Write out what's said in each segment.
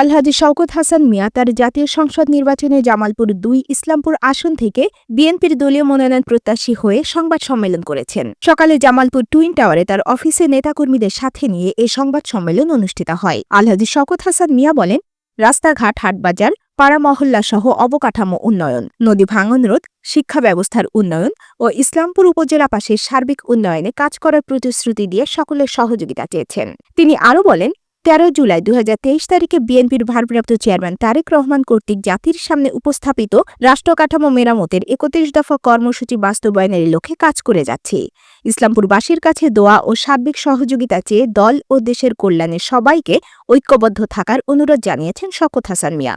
Alhaji Shawkat Hasan মিয়া তার জাতীয় সংসদ নির্বাচনে জামালপুর দুই ইসলামপুর আসন থেকে বিএনপির দলীয় মনোনয়ন প্রত্যাশী হয়ে সংবাদ সম্মেলন করেছেন। সকালে জামালপুর টুইন টাওয়ারে তার অফিসে নেতাকর্মীদের সাথে নিয়ে এ সংবাদ সম্মেলন অনুষ্ঠিত হয়। আলহাজি শওকত হাসান মিয়া বলেন, রাস্তাঘাট, হাটবাজার, পাড়া মহল্লা সহ অবকাঠামো উন্নয়ন, নদী ভাঙন রোধ, শিক্ষা ব্যবস্থার উন্নয়ন ও ইসলামপুর উপজেলা পাশের সার্বিক উন্নয়নে কাজ করার প্রতিশ্রুতি দিয়ে সকলের সহযোগিতা চেয়েছেন। তিনি আরও বলেন তেরো জুলাই দু হাজার তেইশ তারিখে বিএনপির ভারপ্রাপ্ত চেয়ারম্যান তারেক রহমান কর্তৃক জাতির সামনে উপস্থাপিত রাষ্ট্রকাঠামো মেরামতের একত্রিশ দফা কর্মসূচি বাস্তবায়নের লক্ষ্যে কাজ করে যাচ্ছে। ইসলামপুরবাসীর কাছে দোয়া ও সার্বিক সহযোগিতা চেয়ে দল ও দেশের কল্যাণে সবাইকে ঐক্যবদ্ধ থাকার অনুরোধ জানিয়েছেন শকত হাসান মিয়া।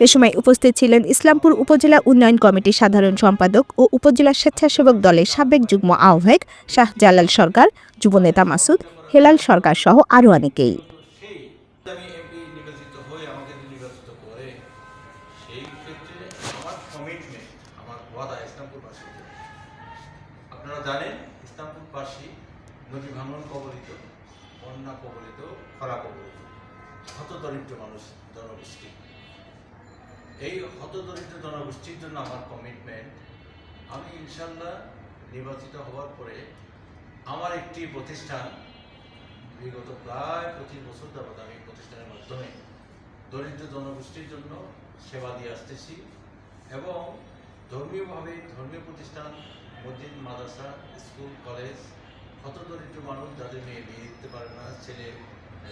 এ সময় উপস্থিত ছিলেন ইসলামপুর উপজেলা উন্নয়ন কমিটির সাধারণ সম্পাদক ও উপজেলা স্বেচ্ছাসেবক দলের সাবেক যুগ্ম আহ্বায়ক শাহ জালাল সরকার যুবনেতা মাসুদ, হেলাল সরকার সহ আরও অনেকেই। আমি এমপি নির্বাচিত হয়ে আমাকে নির্বাচিত করে, সেই ক্ষেত্রে আমার কমিটমেন্ট আমার ওয়াদা ইসলামপুরবাসীর জন্য। আপনারা জানেন ইসলামপুরবাসী নদী ভাঙন কবলিত, বন্যা কবলিত, খরা কবলিত, হতদরিদ্র মানুষ, জনগোষ্ঠী এই হতদরিদ্র জনগোষ্ঠীর জন্য আমার কমিটমেন্ট আমি ইনশাল্লাহ নির্বাচিত হওয়ার পরে আমার একটি প্রতিষ্ঠান, বিগত প্রায় পঁচিশ বছর যাবৎ আমি প্রতিষ্ঠানের মাধ্যমে দরিদ্র জনগোষ্ঠীর জন্য সেবা দিয়ে আসতেছি এবং ধর্মীয়ভাবে ধর্মীয় প্রতিষ্ঠান মসজিদ মাদ্রাসা স্কুল কলেজ কত দরিদ্র মানুষ যাদের মেয়ে বিয়ে দিতে পারে না ছেলে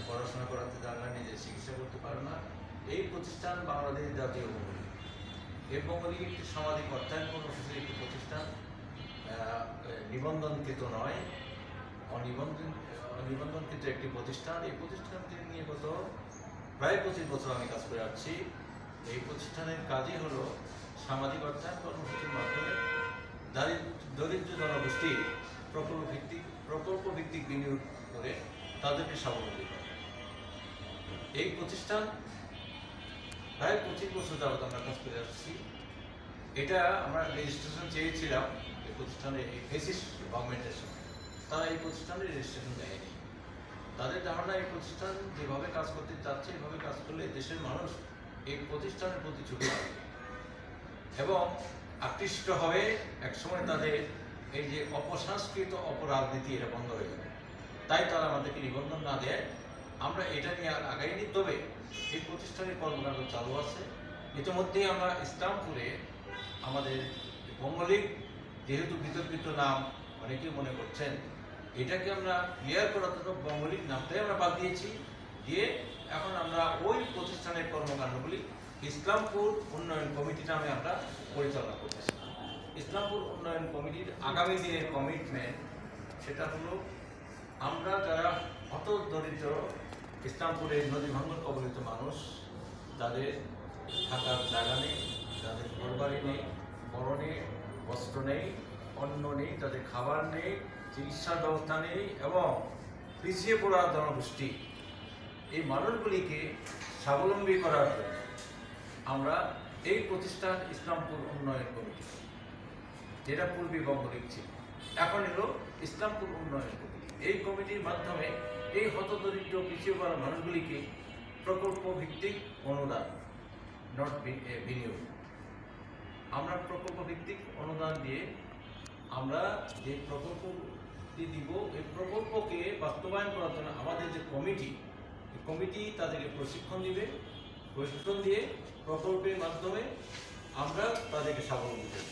পড়াশোনা করাতে পারে না নিজে চিকিৎসা করতে পারে না এই প্রতিষ্ঠান বাংলাদেশ জাতীয় বঙ্গলী এই বঙ্গলী একটি সামাজিক অর্থায়ন কর্মসূচির একটি প্রতিষ্ঠান নিবন্ধনকৃত নয় অনিবন্ধন অনিবন্ধনকৃত একটি প্রতিষ্ঠান। এই প্রতিষ্ঠানটি নিয়ে গত প্রায় পঁচিশ বছর আমি কাজ করে আসছি। এই প্রতিষ্ঠানের কাজই হলো সামাজিক অর্থায়ন কর্মসূচির মাধ্যমে দারিদ্র, দরিদ্র জনগোষ্ঠী প্রকল্প ভিত্তিক প্রকল্প ভিত্তিক বিনিয়োগ করে তাদেরকে স্বাবলম্বী করে। এই প্রতিষ্ঠান প্রায় পঁচিশ বছর যাবত আমরা কাজ করে আসছি। এটা আমরা রেজিস্ট্রেশন চেয়েছিলাম। এই প্রতিষ্ঠানে এই ফেসিস গভর্নমেন্টের তারা এই প্রতিষ্ঠানে রেজিস্ট্রেশন দেয়নি। তাদের ধারণা, এই প্রতিষ্ঠান যেভাবে কাজ করতে চাচ্ছে, এভাবে কাজ করলে দেশের মানুষ এই প্রতিষ্ঠানের প্রতি ঝুঁকে এবং আকৃষ্ট হবে, একসময় তাদের এই যে অপসংস্কৃত অপরাজনীতি এটা বন্ধ হয়ে যাবে। তাই তারা আমাদেরকে নিবন্ধন না দেয়। আমরা এটা নিয়ে আর আগাইনি, তবে এই প্রতিষ্ঠানের কর্মকাণ্ড চালু আছে। ইতিমধ্যেই আমরা ইসলামপুরে আমাদের বঙ্গলীগ, যেহেতু বিতর্কিত নাম অনেকেই মনে করছেন এটাকে আমরা ক্লিয়ার করার জন্য বঙ্গলীগ নামটাই আমরা বাদ দিয়েছি। দিয়ে এখন আমরা ওই প্রতিষ্ঠানের কর্মকাণ্ডগুলি ইসলামপুর উন্নয়ন কমিটি নামে আমরা পরিচালনা করতেছি। ইসলামপুর উন্নয়ন কমিটির আগামী দিনের কমিটমেন্ট সেটা হলো, আমরা যারা অত দরিদ্র ইসলামপুরের নদী ভাঙ্গন কবলিত মানুষ তাদের থাকার জায়গা নেই, যাদের ঘরবাড়ি নেই পরনে বস্ত্র নেই, অন্ন নেই, তাদের খাবার নেই চিকিৎসার ব্যবস্থা নেই এবং পিছিয়ে পড়া জনগোষ্ঠী। এই মানুষগুলিকে স্বাবলম্বী করার জন্য আমরা এই প্রতিষ্ঠান ইসলামপুর উন্নয়ন কমিটি, যেটা পূর্বী বঙ্গলীগ ছিল, এখন এলো ইসলামপুর উন্নয়ন কমিটি। এই কমিটির মাধ্যমে এই হতদরিদ্র, পিছিয়ে পড়া মানুষগুলিকে প্রকল্প ভিত্তিক অনুদান নট বিনিয়োগ। আমরা প্রকল্প ভিত্তিক অনুদান দিয়ে আমরা যে প্রকল্পটি দিব এই প্রকল্পকে বাস্তবায়ন করার জন্য আমাদের যে কমিটি কমিটি তাদেরকে প্রশিক্ষণ দিবে, প্রশিক্ষণ দিয়ে প্রকল্পের মাধ্যমে আমরা তাদেরকে স্বাবলম্বী করব।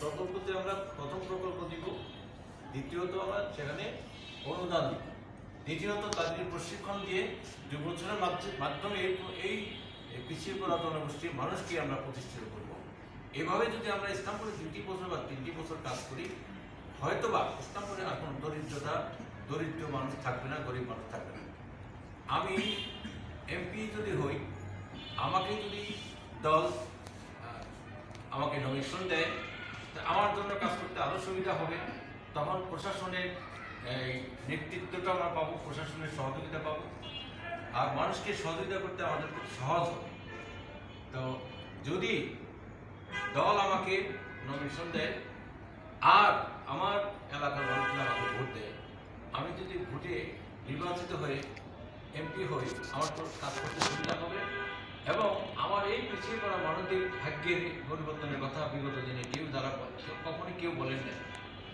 প্রকল্পতে আমরা প্রথম প্রকল্প দিব, দ্বিতীয়ত আমরা সেখানে অনুদান দিব। দ্বিতীয়ত তাদেরকে প্রশিক্ষণ দিয়ে যে বছরের মাধ্যমে এই পিছিয়ে পড়া জনগোষ্ঠীর মানুষকে আমরা প্রতিষ্ঠিত করব। এভাবে যদি আমরা ইসলামপুরে দুটি বছর বা তিনটি বছর কাজ করি হয়তোবা ইসলামপুরে এখন দরিদ্রতা, দরিদ্র মানুষ থাকবে না, গরিব মানুষ থাকবে না। আমি এমপি যদি হই, আমাকে যদি দল আমাকে নমিনেশন দেয়, তা আমার জন্য কাজ করতে আরও সুবিধা হবে। তখন প্রশাসনের নেতৃত্বটা আমরা পাবো, প্রশাসনের সহযোগিতা পাবো। আর মানুষকে সহযোগিতা করতে আমাদের খুব সহজ হবে। তো যদি দল আমাকে নমিনেশন দেয়, আর আমার এলাকার মানুষরা আমাকে ভোট দেয়। আমি যদি ভোটে নির্বাচিত হয়ে এমপি হই, আমার তো কাজ করতে সুবিধা হবে। এবং আমার এই পিছিয়ে পড়া মানুষদের ভাগ্যের পরিবর্তনের কথা বিগত দিনে কেউ দ্বারা কখনই কেউ বলেন না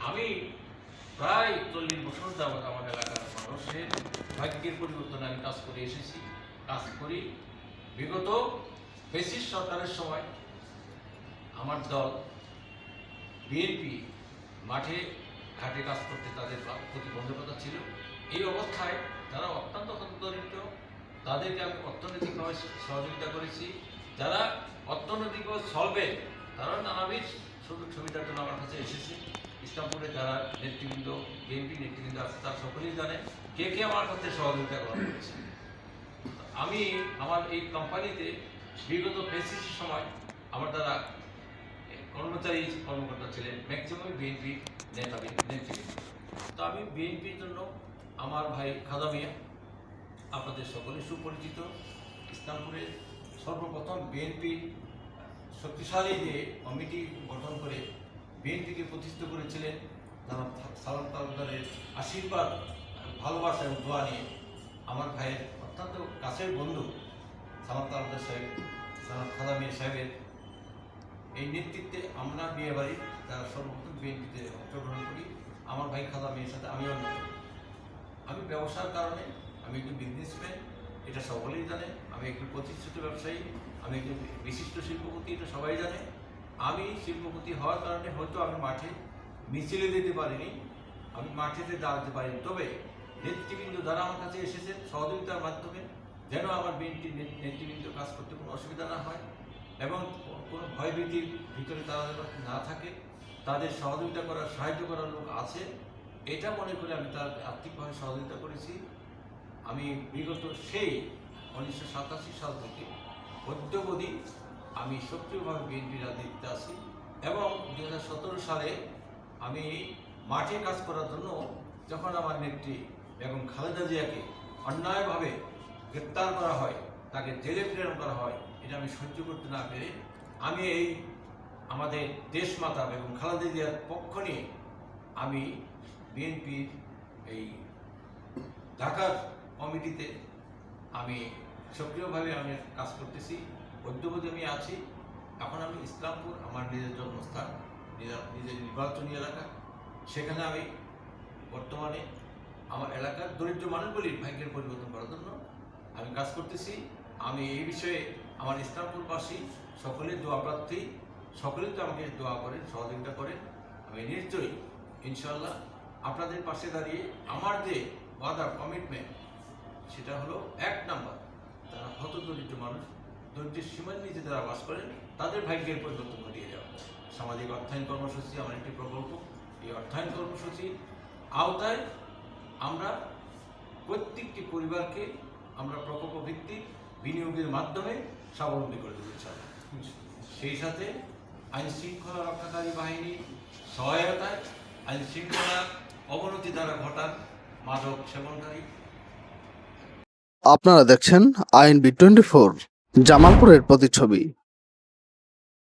আমি প্রায় চল্লিশ বছর যাবৎ আমার এলাকার মানুষের ভাগ্যের পরিবর্তনে আমি কাজ করে এসেছি। কাজ করি। বিগত ফেসিস সরকারের সময় আমার দল, বিএনপি মাঠে ঘাটে কাজ করতে তাদের প্রতিবন্ধকতা ছিল। এই অবস্থায় তারা অত্যন্ত দরিদ্র তাদেরকে আমি অর্থনৈতিকভাবে সহযোগিতা করেছি। যারা অর্থনৈতিকভাবে সলবে তারা নানাবিধ সুযোগ সুবিধার জন্য আমার কাছে এসেছে। ইসলামপুরে যারা নেতৃবৃন্দ বিএনপি নেতৃবৃন্দ আছে, তারা সকলেই জানে কে কে আমার কাছে সহযোগিতা করা হয়েছে। আমি আমার এই কোম্পানিতে বিগত পেসিসের সময় আমার দ্বারা কর্মচারী কর্মকর্তা ছিলেন ম্যাক্সিমাম বিএনপি নেতা নেতৃবৃন্দ তো আমি বিএনপির জন্য আমার ভাই খাদা মিয়া, আপনাদের সকলে সুপরিচিত। ইসলামপুরে সর্বপ্রথম বিএনপি শক্তিশালী যে কমিটি গঠন করে বিএনপিকে প্রতিষ্ঠিত করেছিলেন, তারা সালাম তালুকদারের আশীর্বাদ, ভালোবাসা এবং দোয়া নিয়ে আমার ভাইয়ের অত্যন্ত কাছের বন্ধু সালাম তালুকদার সাহেব সালাম খাদা মিয়া সাহেবের এই নেতৃত্বে আমরা বিয়ে বাড়ি যারা সর্বপ্রথম বিএনপিতে অংশগ্রহণ করি, আমার ভাই খাদা মেয়ের সাথে আমি অন্যতম। আমি ব্যবসার কারণে, আমি একজন বিজনেসম্যান এটা সকলেই জানে। আমি একজন প্রতিষ্ঠিত ব্যবসায়ী, আমি একজন বিশিষ্ট শিল্পপতি, এটা সবাই জানে। আমি শিল্পপতি হওয়ার কারণে হয়তো আমি মাঠে মিছিলে দিতে পারিনি, আমি মাঠেতে দাঁড়াতে পারিনি। তবে নেতৃবৃন্দ যারা আমার কাছে এসেছেন, সহযোগিতার মাধ্যমে যেন আমার বিএনপি নেতৃবৃন্দ কাজ করতে কোনো অসুবিধা না হয়। এবং কোনো ভয়ভীতির ভিতরে তারা না থাকে, তাদের সহযোগিতা করার, সাহায্য করার লোক আছে। এটা মনে করে আমি তার আর্থিকভাবে সহযোগিতা করেছি। আমি বিগত সেই উনিশশো সাতাশি সাল থেকে অদ্যবধি আমি সক্রিয়ভাবে বিএনপি রাজনীতিতে আছি এবং দু হাজার সতেরো সালে আমি মাঠে কাজ করার জন্য যখন আমার নেত্রী বেগম খালেদা জিয়াকে অন্যায়ভাবে গ্রেপ্তার করা হয় তাকে জেলে প্রেরণ করা হয়, এটা আমি সহ্য করতে না পেরে আমি এই আমাদের দেশমাতা এবং খালেদা জিয়ার পক্ষ নিয়ে আমি বিএনপির এই ঢাকার কমিটিতে আমি সক্রিয়ভাবে আমি কাজ করতেছি অদ্যবধি আমি আছি। এখন আমি ইসলামপুর, আমার নিজের জন্মস্থান নিজের নির্বাচনী এলাকা। সেখানে আমি বর্তমানে আমার এলাকার দরিদ্র মানুষগুলির ভাগ্যের পরিবর্তন করার জন্য আমি কাজ করতেছি। আমি এই বিষয়ে আমার ইসলামপুরবাসী, সকলের দোয়া প্রার্থী সকলেই তো আমাকে দোয়া করেন, সহযোগিতা করেন। আমি নিশ্চয়ই ইনশাল্লাহ আপনাদের পাশে দাঁড়িয়ে আমার যে ওয়াদা কমিটমেন্ট সেটা হলো এক নাম্বার, তারা হত দরিদ্র মানুষ, দরিদ্রের সীমার নিচে যারা বাস করেন, তাদের ভাগ্যের পরিবর্তন ঘটিয়ে দেওয়া। সামাজিক অর্থায়ন কর্মসূচি আমার একটি প্রকল্প। এই অর্থায়ন কর্মসূচি আওতায় আমরা প্রত্যেকটি পরিবারকে আমরা প্রকল্প ভিত্তিক বিনিয়োগের মাধ্যমে স্বাবলম্বী করে দিতে চান সেই সাথে আইন শৃঙ্খলা রক্ষাকারী বাহিনী সহায়তায় আইন শৃঙ্খলা অবনতি দ্বারা ঘটান মাদক সেবনকারী। আপনারা দেখছেন আইন বি টোয়েন্টি ফোর, জামালপুরের প্রতিচ্ছবি।